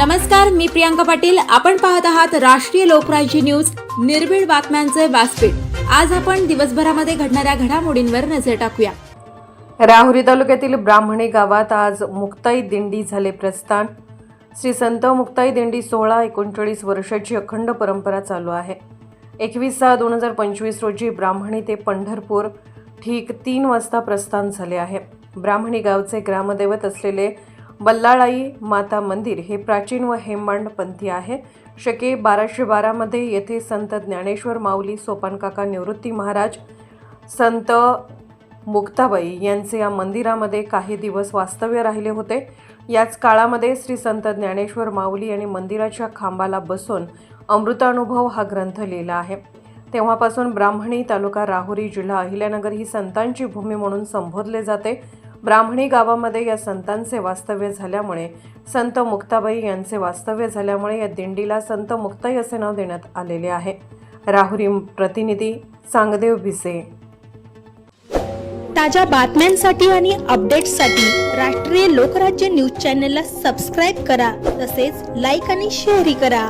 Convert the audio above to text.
नमस्कार मी प्रियांका पाटील. आपण पाहत आहात राष्ट्रीय लोकराज्य न्यूज. निर्भीड बातम्यांचे व्यासपीठ. आज आपण दिवसभरामध्ये घडणाऱ्या घडामोडींवर नजर टाकूया. राहुरी तालुक्यातील ब्राह्मणी गावात आज मुक्ताई दिंडी झाले प्रस्थान. श्री संत मुक्ताई दिंडी सोळा एकोणचाळीस वर्षाची अखंड परंपरा चालू आहे. एकवीस सहा दोन हजार पंचवीस रोजी ब्राह्मणी ते पंढरपूर ठीक तीन वाजता प्रस्थान झाले आहे. ब्राह्मणी गावचे ग्रामदैवत असलेले बल्लाळाई माता मंदिर हे प्राचीन व हेमांड पंथी आहे. शके बाराशे बारामध्ये येथे संत ज्ञानेश्वर माऊली सोपानकाका निवृत्ती महाराज संत मुक्ताबाई यांचे या मंदिरामध्ये काही दिवस वास्तव्य राहिले होते. याच काळामध्ये श्री संत ज्ञानेश्वर माऊली यांनी मंदिराच्या खांबाला बसून अमृतानुभव हा ग्रंथ लिहिला आहे. तेव्हापासून ब्राह्मणी तालुका राहुरी जिल्हा अहिल्यानगर ही संतांची भूमी म्हणून संबोधले जाते. ब्राह्मणी गावामध्ये या संतांचे वास्तव्य झाल्यामुळे संत मुक्ताबाई यांचे वास्तव्य झाल्यामुळे या दिंडीला संत मुक्ताई असे नाव देण्यात आलेले आहे. राहुरी प्रतिनिधी सांगदेव भिसे. ताज्या बातम्यांसाठी आणि अपडेट्ससाठी राष्ट्रीय लोकराज्य न्यूज चॅनलला सबस्क्राईब करा तसेच लाईक आणि शेअरही करा.